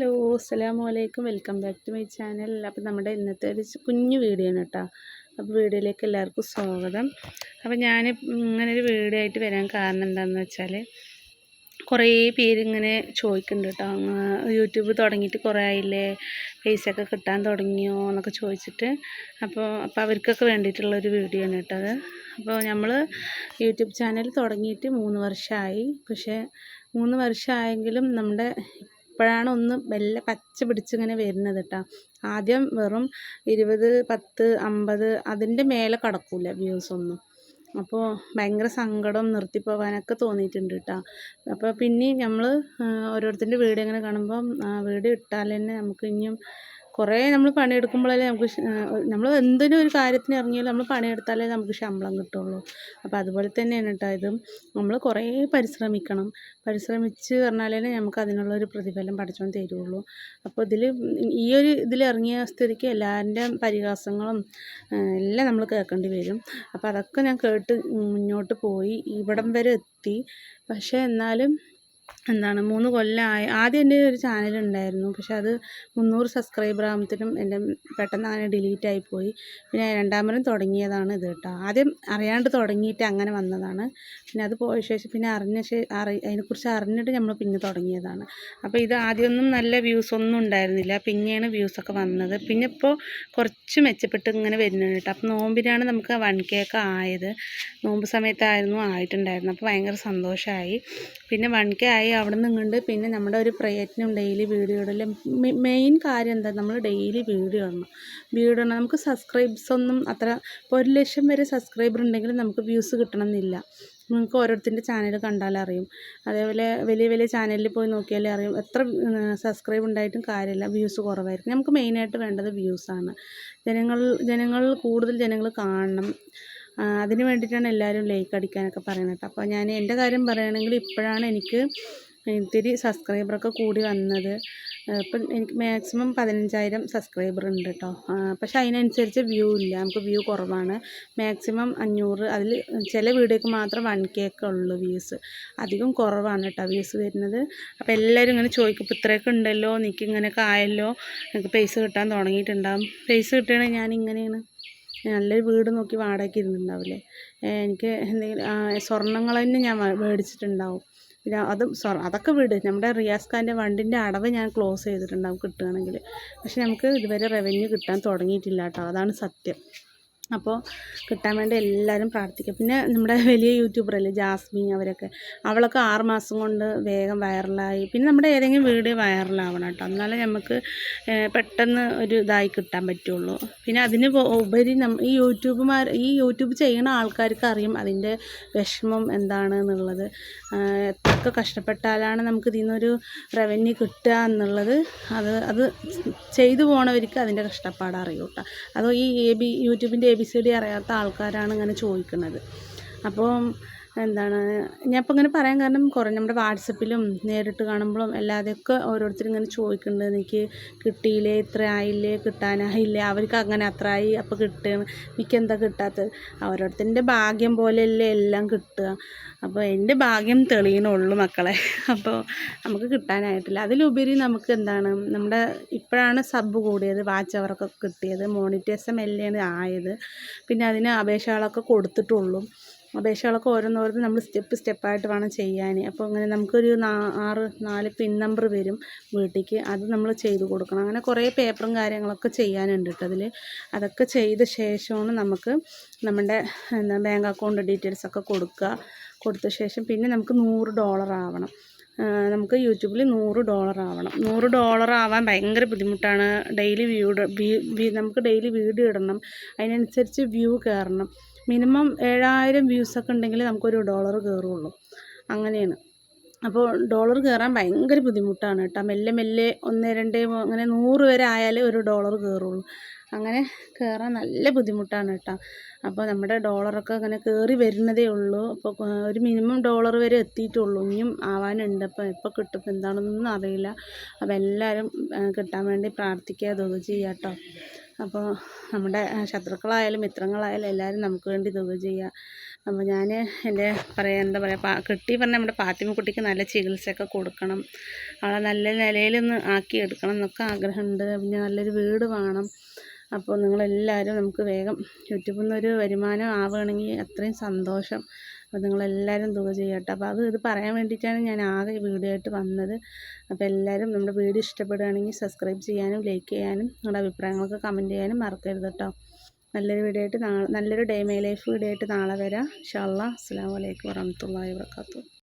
Hello അസ്സലാമു അലൈക്കും. Welcome back to my channel. അപ്പോൾ നമ്മുടെ ഇന്നത്തെ ഒരു കുഞ്ഞു വീഡിയോ ആണ് കേട്ടോ. അപ്പോൾ വീഡിയോയിലേക്ക് എല്ലാവർക്കും സ്വാഗതം. അപ്പോൾ ഞാൻ ഇങ്ങനെ ഒരു വീഡിയോ ആയിട്ട് വരാൻ കാരണം എന്താണെന്ന് വെച്ചാൽ കുറേ പേര് ഇങ്ങനെ ചോദിക്കുന്നുണ്ട് കേട്ടോ. യൂട്യൂബ് തുടങ്ങിയിട്ട് കുറേ ആയില്ലേ? പൈസയൊക്കെ കിട്ടാൻ തുടങ്ങിയോ എന്നൊക്കെ ചോദിച്ചിട്ട്. അപ്പോൾ അപ്പോൾ അവർക്കൊക്കെ വേണ്ടിയിട്ടുള്ളൊരു വീഡിയോ ആണ് കേട്ടോ അത്. അപ്പോൾ നമ്മൾ യൂട്യൂബ് ചാനൽ തുടങ്ങിയിട്ട് മൂന്ന് വർഷമായി. പക്ഷേ മൂന്ന് വർഷമായെങ്കിലും നമ്മുടെ ഇപ്പോഴാണ് ഒന്ന് വല്ല പച്ച പിടിച്ചിങ്ങനെ വരുന്നത് കേട്ടോ. ആദ്യം വെറും ഇരുപത് പത്ത് അമ്പത് അതിന്റെ മേലെ കടക്കൂല വ്യൂസ് ഒന്നും. അപ്പോൾ ഭയങ്കര സങ്കടം നിർത്തിപ്പോവാനൊക്കെ തോന്നിയിട്ടുണ്ട് കേട്ടോ. അപ്പോൾ പിന്നെയും നമ്മൾ ഓരോരുത്തരുടെ വീട് ഇങ്ങനെ കാണുമ്പം വീട് ഇട്ടാൽ തന്നെ നമുക്ക് ഇനിയും കുറേ നമ്മൾ പണിയെടുക്കുമ്പോഴല്ലേ നമുക്ക് നമ്മൾ എന്തിനും ഒരു കാര്യത്തിന് ഇറങ്ങിയാലും നമ്മൾ പണിയെടുത്താലേ നമുക്ക് ശമ്പളം കിട്ടുള്ളൂ. അപ്പോൾ അതുപോലെ തന്നെയാണ് കേട്ടോ ഇതും. നമ്മൾ കുറേ പരിശ്രമിക്കണം. പരിശ്രമിച്ച് പറഞ്ഞാലേ നമുക്ക് അതിനുള്ളൊരു പ്രതിഫലം പഠിച്ചോണ്ട് തരുള്ളൂ. അപ്പോൾ ഇതിൽ ഈ ഒരു ഇതിൽ ഇറങ്ങിയ സ്ഥിതിക്ക് എല്ലാവരുടെ പരിഹാസങ്ങളും എല്ലാം നമ്മൾ കേൾക്കേണ്ടി വരും. അപ്പോൾ അതൊക്കെ ഞാൻ കേട്ട് മുന്നോട്ട് പോയി ഇവിടം വരെ എത്തി. പക്ഷേ എന്നാലും എന്താണ് മൂന്ന് കൊല്ലമായി ആദ്യം എന്റെ ഒരു ചാനൽ ഉണ്ടായിരുന്നു. പക്ഷെ അത് മുന്നൂറ് സബ്സ്ക്രൈബർ ആകുമ്പോഴത്തേനും എന്റെ പെട്ടെന്ന് അങ്ങനെ ഡിലീറ്റ് ആയിപ്പോയി പിന്നെ രണ്ടാമതും തുടങ്ങിയതാണ് ഇത് കേട്ടോ. ആദ്യം അറിയാണ്ട് തുടങ്ങിയിട്ട് അങ്ങനെ വന്നതാണ്. പിന്നെ അത് പോയ ശേഷം പിന്നെ അറിഞ്ഞ അറി അതിനെക്കുറിച്ച് അറിഞ്ഞിട്ട് നമ്മൾ പിന്നെ തുടങ്ങിയതാണ്. അപ്പോൾ ഇത് ആദ്യമൊന്നും നല്ല വ്യൂസ് ഒന്നും ഉണ്ടായിരുന്നില്ല. പിന്നെയാണ് വ്യൂസൊക്കെ വന്നത്. പിന്നെ ഇപ്പോൾ കുറച്ച് മെച്ചപ്പെട്ട് ഇങ്ങനെ വരുന്നുണ്ട് കേട്ടോ. അപ്പോൾ നോമ്പിനാണ് നമുക്ക് വൺ കെ ഒക്കെ ആയത്. നോമ്പ് സമയത്തായിരുന്നു ആയിട്ടുണ്ടായിരുന്നു അപ്പോൾ ഭയങ്കര സന്തോഷമായി പിന്നെ വൺ കെ ആയി അവിടെ നിന്ന് ഇങ്ങോട്ട് പിന്നെ നമ്മുടെ ഒരു പ്രയത്നം ഡെയിലി വീഡിയോ ഇടൽ മെയിൻ കാര്യം എന്താ? നമ്മൾ ഡെയിലി വീഡിയോ ഇടണം. വീഡിയോ ഇടണം. നമുക്ക് സബ്സ്ക്രൈബ്സ് ഒന്നും അത്ര ഇപ്പോൾ ഒരു ലക്ഷം വരെ സബ്സ്ക്രൈബർ ഉണ്ടെങ്കിലും നമുക്ക് വ്യൂസ് കിട്ടണം എന്നില്ല നിങ്ങൾക്ക് ഓരോരുത്തരുടെ ചാനൽ കണ്ടാൽ അറിയും. അതേപോലെ വലിയ വലിയ ചാനലിൽ പോയി നോക്കിയാലേ അറിയും. എത്ര സബ്സ്ക്രൈബ് ഉണ്ടായിട്ടും കാര്യമില്ല. വ്യൂസ് കുറവായിരിക്കും. നമുക്ക് മെയിനായിട്ട് വേണ്ടത് വ്യൂസാണ് ജനങ്ങൾ ജനങ്ങൾ കൂടുതൽ ജനങ്ങൾ കാണണം. അതിന് വേണ്ടിയിട്ടാണ് എല്ലാവരും ലൈക്ക് അടിക്കാനൊക്കെ പറയുന്നത് അപ്പോൾ ഞാൻ എന്റെ കാര്യം പറയുകയാണെങ്കിൽ ഇപ്പോഴാണ് എനിക്ക് ഇത്തിരി സബ്സ്ക്രൈബറൊക്കെ കൂടി വന്നത്. ഇപ്പം എനിക്ക് മാക്സിമം പതിനഞ്ചായിരം സബ്സ്ക്രൈബർ ഉണ്ട് കേട്ടോ. പക്ഷെ അതിനനുസരിച്ച് വ്യൂ ഇല്ല. നമുക്ക് വ്യൂ കുറവാണ്. മാക്സിമം അഞ്ഞൂറ് അതിൽ ചില വീഡിയോക്ക് മാത്രം വൺ കെ ഒക്കെ ഉള്ളൂ വ്യൂസ് അധികം കുറവാണ് കേട്ടോ വ്യൂസ് വരുന്നത്. അപ്പോൾ എല്ലാവരും ഇങ്ങനെ ചോദിക്കും ഇപ്പോൾ ഇത്രയൊക്കെ ഉണ്ടല്ലോ? എനിക്ക് ഇങ്ങനെയൊക്കെ ആയല്ലോ? എനിക്ക് പൈസ കിട്ടാൻ തുടങ്ങിയിട്ടുണ്ടാകും പൈസ കിട്ടുകയാണെങ്കിൽ ഞാൻ ഇങ്ങനെയാണ്. നല്ലൊരു വീട് നോക്കി വാടകയ്ക്ക് ഇരുന്നിട്ടുണ്ടാവില്ലേ? എനിക്ക് എന്തെങ്കിലും സ്വർണങ്ങൾ തന്നെ ഞാൻ മേടിച്ചിട്ടുണ്ടാവും. പിന്നെ അതും അതൊക്കെ വീട്. നമ്മുടെ റിയാസ് ഖാന്റെ വണ്ടിന്റെ അടവ് ഞാൻ ക്ലോസ് ചെയ്തിട്ടുണ്ടാവും കിട്ടുകയാണെങ്കിൽ. പക്ഷെ നമുക്ക് ഇതുവരെ റവന്യൂ കിട്ടാൻ തുടങ്ങിയിട്ടില്ല കേട്ടോ. അതാണ് സത്യം. അപ്പോൾ കിട്ടാൻ വേണ്ടി എല്ലാവരും പ്രാർത്ഥിക്കുക പിന്നെ നമ്മുടെ വലിയ യൂട്യൂബറല്ലേ ജാസ്മിൻ അവരൊക്കെ. അവളൊക്കെ ആറ് മാസം കൊണ്ട് വേഗം വൈറലായി. പിന്നെ നമ്മുടെ ഏതെങ്കിലും വീഡിയോ വൈറലാവണം കേട്ടോ. എന്നാലേ നമുക്ക് പെട്ടെന്ന് ഒരു ഇതായി കിട്ടാൻ പറ്റുള്ളൂ. പിന്നെ അതിന് ഉപരി ഈ യൂട്യൂബുമാർ ഈ യൂട്യൂബ് ചെയ്യുന്ന ആൾക്കാർക്ക് അറിയും അതിന്റെ വിഷമം എന്താണ് എന്നുള്ളത്. എത്രയൊക്കെ കഷ്ടപ്പെട്ടാലാണ് നമുക്ക് ഇതിൽ നിന്നൊരു റവന്യൂ കിട്ടുക എന്നുള്ളത്. അത് അത് ചെയ്തു പോണവർക്ക് അതിന്റെ കഷ്ടപ്പാട് അറിയൂട്ടോ. അതോ ഈ എ ബി യൂട്യൂബിന്റെ എ ബി സി ഡി അറിയാത്ത ആൾക്കാരാണ് ഇങ്ങനെ ചോദിക്കുന്നത്. അപ്പോൾ എന്താണ് ഞാൻ ഇപ്പോൾ ഇങ്ങനെ പറയാൻ കാരണം കുറേ നമ്മുടെ വാട്സപ്പിലും നേരിട്ട് കാണുമ്പോഴും അല്ലാതെയൊക്കെ ഓരോരുത്തർ ഇങ്ങനെ ചോദിക്കുന്നുണ്ട് എനിക്ക് കിട്ടിയില്ലേ? ഇത്ര ആയില്ലേ? കിട്ടാനായില്ലേ? അവർക്ക് അങ്ങനെ അത്ര ആയി അപ്പോൾ കിട്ടും എനിക്ക് എന്താ കിട്ടാത്തത്? ഓരോരുത്തരുടെ ഭാഗ്യം പോലെയല്ലേ എല്ലാം കിട്ടുക. അപ്പോൾ എന്റെ ഭാഗ്യം തെളിയണുള്ളൂ മക്കളെ. അപ്പോൾ നമുക്ക് കിട്ടാനായിട്ടില്ല. അതിലുപരി നമുക്ക് എന്താണ് നമ്മുടെ ഇപ്പോഴാണ് സബ് കൂടിയത് വാച്ച് അവർക്ക് കിട്ടിയത്. മോണിറ്റേഴ്സ് മെല്ലെയാണ് ആയത്. പിന്നെ അതിന് അപേക്ഷകളൊക്കെ കൊടുത്തിട്ടുള്ളൂ. അപേക്ഷകളൊക്കെ ഓരോന്നോരോന്ന് നമ്മൾ സ്റ്റെപ്പ് സ്റ്റെപ്പായിട്ട് വേണം ചെയ്യാൻ അപ്പോൾ അങ്ങനെ നമുക്കൊരു ആറ് നാല് പിൻ നമ്പർ വരും വീട്ടിലേക്ക് അത് നമ്മൾ ചെയ്ത് കൊടുക്കണം. അങ്ങനെ കുറേ പേപ്പറും കാര്യങ്ങളൊക്കെ ചെയ്യാനുണ്ട് കേട്ടോ അതിൽ അതൊക്കെ ചെയ്ത ശേഷമാണ് നമുക്ക് നമ്മുടെ എന്താ ബാങ്ക് അക്കൗണ്ട് ഡീറ്റെയിൽസ് ഒക്കെ കൊടുക്കുക കൊടുത്ത ശേഷം പിന്നെ നമുക്ക് നൂറ് ഡോളർ ആവണം. നമുക്ക് യൂട്യൂബിൽ നൂറ് ഡോളർ ആവണം. നൂറ് ഡോളർ ആവാൻ ഭയങ്കര ബുദ്ധിമുട്ടാണ്. ഡെയിലി വ്യൂ നമുക്ക് ഡെയിലി വീഡിയോ ഇടണം. അതിനനുസരിച്ച് വ്യൂ കയറണം മിനിമം ഏഴായിരം വ്യൂസൊക്കെ ഉണ്ടെങ്കിൽ നമുക്കൊരു ഡോളർ കയറുള്ളൂ അങ്ങനെയാണ്. അപ്പോൾ ഡോളർ കയറാൻ ഭയങ്കര ബുദ്ധിമുട്ടാണ് കേട്ടോ. മെല്ലെ മെല്ലെ ഒന്ന് രണ്ട് അങ്ങനെ നൂറ് വരെ ആയാലേ ഒരു ഡോളർ കയറുള്ളൂ അങ്ങനെ കയറാൻ നല്ല ബുദ്ധിമുട്ടാണ് കേട്ടോ. അപ്പോൾ നമ്മുടെ ഡോളറൊക്കെ അങ്ങനെ കയറി വരുന്നതേ ഉള്ളൂ. അപ്പോൾ ഒരു മിനിമം ഡോളർ വരെ എത്തിയിട്ടുള്ളൂ. ഇനിയും ആവാനുണ്ട്. അപ്പോൾ എപ്പോൾ കിട്ടും? എന്താണെന്നൊന്നും അറിയില്ല. അപ്പോൾ എല്ലാവരും കിട്ടാൻ വേണ്ടി പ്രാർത്ഥിക്കുക അതൊക്കെ ചെയ്യാം കേട്ടോ. അപ്പോൾ നമ്മുടെ ശത്രുക്കളായാലും മിത്രങ്ങളായാലും എല്ലാവരും നമുക്ക് വേണ്ടി തുക ചെയ്യുക. അപ്പോൾ ഞാൻ എന്റെ പറയാൻ എന്താ പറയുക പാ കിട്ടി പറഞ്ഞാൽ നമ്മുടെ പാത്തിമക്കുട്ടിക്ക് നല്ല ചികിത്സയൊക്കെ കൊടുക്കണം. അവളെ നല്ല നിലയിലൊന്ന് ആക്കി എടുക്കണം എന്നൊക്കെ ആഗ്രഹമുണ്ട്. പിന്നെ നല്ലൊരു വീട് വേണം. അപ്പോൾ നിങ്ങളെല്ലാവരും നമുക്ക് വേഗം യൂട്യൂബിൽ നിന്നൊരു വരുമാനം ആവുകയാണെങ്കിൽ അത്രയും സന്തോഷം. അപ്പോൾ നിങ്ങളെല്ലാവരും തുക ചെയ്യട്ടെ. അപ്പോൾ അത് ഇത് പറയാൻ വേണ്ടിയിട്ടാണ് ഞാൻ ആകെ വീഡിയോ ആയിട്ട് വന്നത്. അപ്പോൾ എല്ലാവരും നമ്മുടെ വീഡിയോ ഇഷ്ടപ്പെടുകയാണെങ്കിൽ സബ്സ്ക്രൈബ് ചെയ്യാനും ലൈക്ക് ചെയ്യാനും നിങ്ങളുടെ അഭിപ്രായങ്ങളൊക്കെ കമന്റ് ചെയ്യാനും മറക്കരുത് കേട്ടോ നല്ലൊരു വീഡിയോ ആയിട്ട് നാളെ നല്ലൊരു ഡേ മൈ ലൈഫ് വീഡിയോ ആയിട്ട് നാളെ വരാം. ഇൻഷാ അല്ലാ അസ്സാം വലൈക്കും വറഹമത്തല്ലാ വാബർക്കാത്തു